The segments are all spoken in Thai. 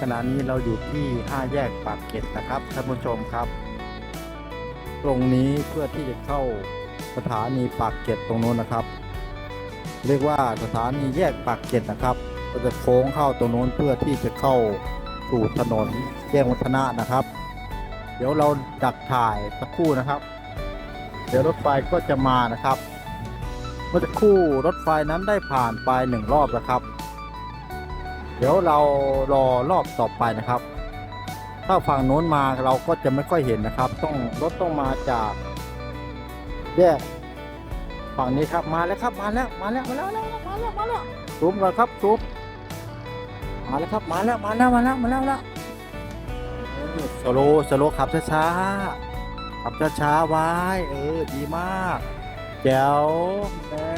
ขณะนี้เราอยู่ที่ห้าแยกปากเกร็ดนะครับท่านผู้ชมครับ ตรงนี้เพื่อที่จะเข้าสถานีปากเกร็ดตรงโน้นนะครับ เรียกว่าสถานีแยกปากเกร็ดนะครับก็จะโค้งเข้าตรงโน้นเพื่อที่จะเข้าสู่ถนนแจ้งวัฒนะนะครับ เดี๋ยวเราดักถ่ายสักครู่นะครับ เดี๋ยวรถไฟก็จะมานะครับ เมื่อสักครู่รถไฟนั้นได้ผ่านไปหนึ่งรอบแล้วครับ เดี๋ยวเรารอรอบต่อไปนะครับ ถ้าฝั่งโน้นมาเราก็จะไม่ค่อยเห็นนะครับ ต้องรถต้องมาจากแยกฝั่งนี้ครับมาแล้วครับมาแล้วมาแล้วมาแล้วมาแล้วมาแล้วมาแล้วซูมก่อนครับซูมมาแล้วครับมาแล้วมาแล้วมาแล้วมาแล้วล้วสโลสโลขับช้าๆขับช้าๆไว้ เออดีมากแจ๋วแม่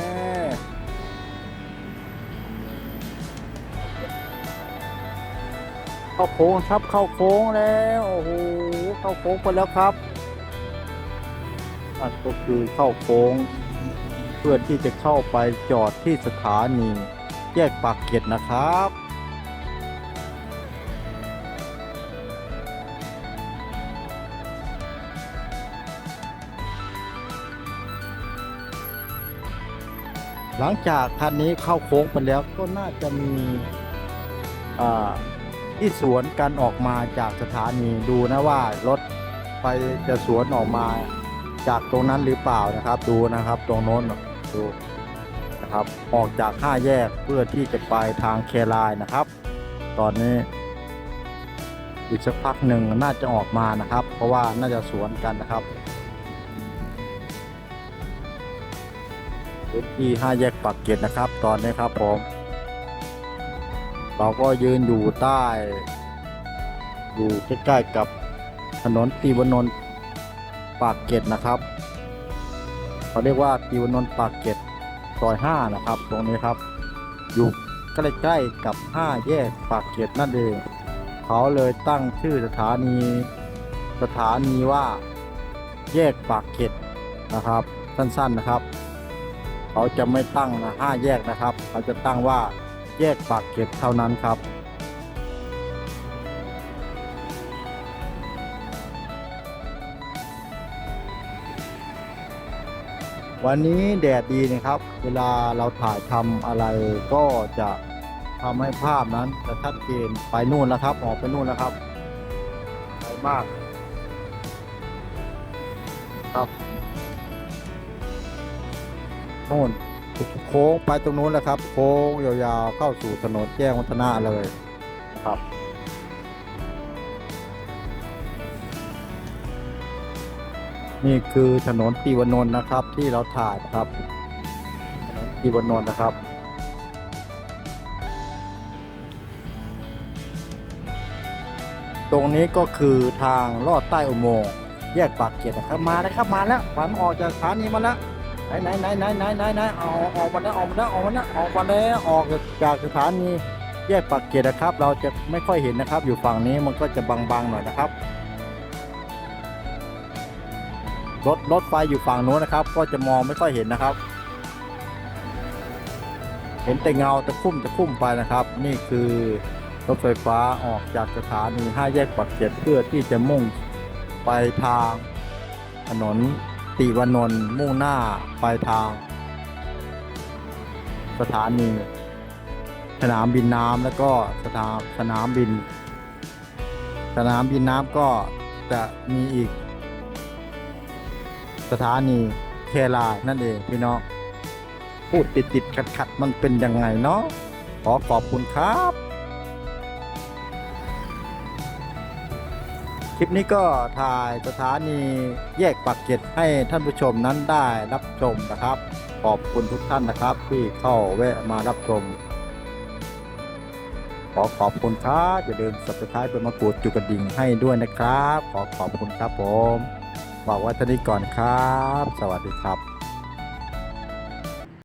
เข้าโค้งครับเข้าโค้งแล้วโอ้โหเข้าโค้งไปแล้วครับนั่นก็คือเข้าโค้ง เพื่อที่จะเข้าไปจอดที่สถานีแยกปากเกร็ดนะครับหลังจากคันนี้เข้าโค้งไปแล้วก็น่าจะมีอ่า ที่สวนกันออกมาจากสถานีดูนะว่ารถไปจะสวนออกมาจากตรงนั้นหรือเปล่านะครับ ดูนะครับตรงโน้นดูนะครับ ออกจากห้าแยกเพื่อที่จะไปทางเคลายนะครับ ตอนนี้ อีกสักพักหนึ่งน่าจะออกมานะครับ เพราะว่าน่าจะสวนกันนะครับพื้นที่ห้าแยกปากเกร็ดนะครับ ตอนนี้ครับผม เราก็ยืนอยู่ใต้ อยู่ใกล้ๆกับถนนตีวนนท์ปากเกร็ดนะครับเขาเรียกว่าตีวนนท์ปากเกร็ดซอยห้านะครับ ตรงนี้ครับ อยู่ใกล้ๆกับห้าแยกปากเกร็ดนั่นเองเขาเลยตั้งชื่อสถานีสถานีว่าแยกปากเกร็ดนะครับ สั้นๆนะครับ เขาจะไม่ตั้งนะห้าแยกนะครับ เขาจะตั้งว่า แยกปากเก็ดเท่านั้นครับ วันนี้แดดดีนะครับ เวลาเราถ่ายทำอะไรก็จะทำให้ภาพนั้นจะชัดเจนไปนู่นแล้วครับ ออกไปนู่นแล้วครับไปมาก ครับโน่น โค้งไปตรงนู้นแหละครับ โค้งยาวๆเข้าสู่ถนนแจ้งวัฒนะเลยนะครับนี่คือถนนตีวนนท์นะครับ ที่เราถ่ายนะครับถนนตีวนนท์นะครับ ตรงนี้ก็คือทางลอดใต้อุโมงค์แยกปากเกร็ดนะครับมาแล้วครับมาแล้วฝันออกจากสถานีมาแล้ว ไหนไหนไหนไหนไหนไหนไหนเอาออกมาแล้วออกมาแล้วออกมาแล้วออกมาแล้วออกจากสถานีแยกปากเกร็ดนะครับ เราจะไม่ค่อยเห็นนะครับ อยู่ฝั่งนี้มันก็จะบางๆหน่อยนะครับรถรถไฟอยู่ฝั่งโน้นนะครับ ก็จะมองไม่ค่อยเห็นนะครับ เห็นแต่เงาตะคุ่มตะคุ่มไปนะครับ นี่คือรถไฟฟ้าออกจากสถานีห้าแยกปากเกร็ดเพื่อที่จะมุ่งไปทางถนน ติวนนท์มุ่งหน้าไปทาง สถานี สนามบินน้ำแล้วก็สถานสนามบิน สนามบินน้ำก็จะมีอีก สถานีเคลานั่นเองพี่น้องพูดติดติดขัดขัดมันเป็นยังไงเนาะขอขอบคุณครับ คลิปนี้ก็ถ่ายสถานีแยกปากเกร็ดให้ท่านผู้ชมนั้นได้รับชมนะครับ ขอบคุณทุกท่านนะครับ ที่เข้าแวะมารับชม ขอขอบคุณครับอย่าลืมสับสไครป์เป็นมะกรูดจุกระดิ่งให้ด้วยนะครับ ขอขอบคุณครับผมบอกว่าท่านี้ก่อนครับ สวัสดีครับ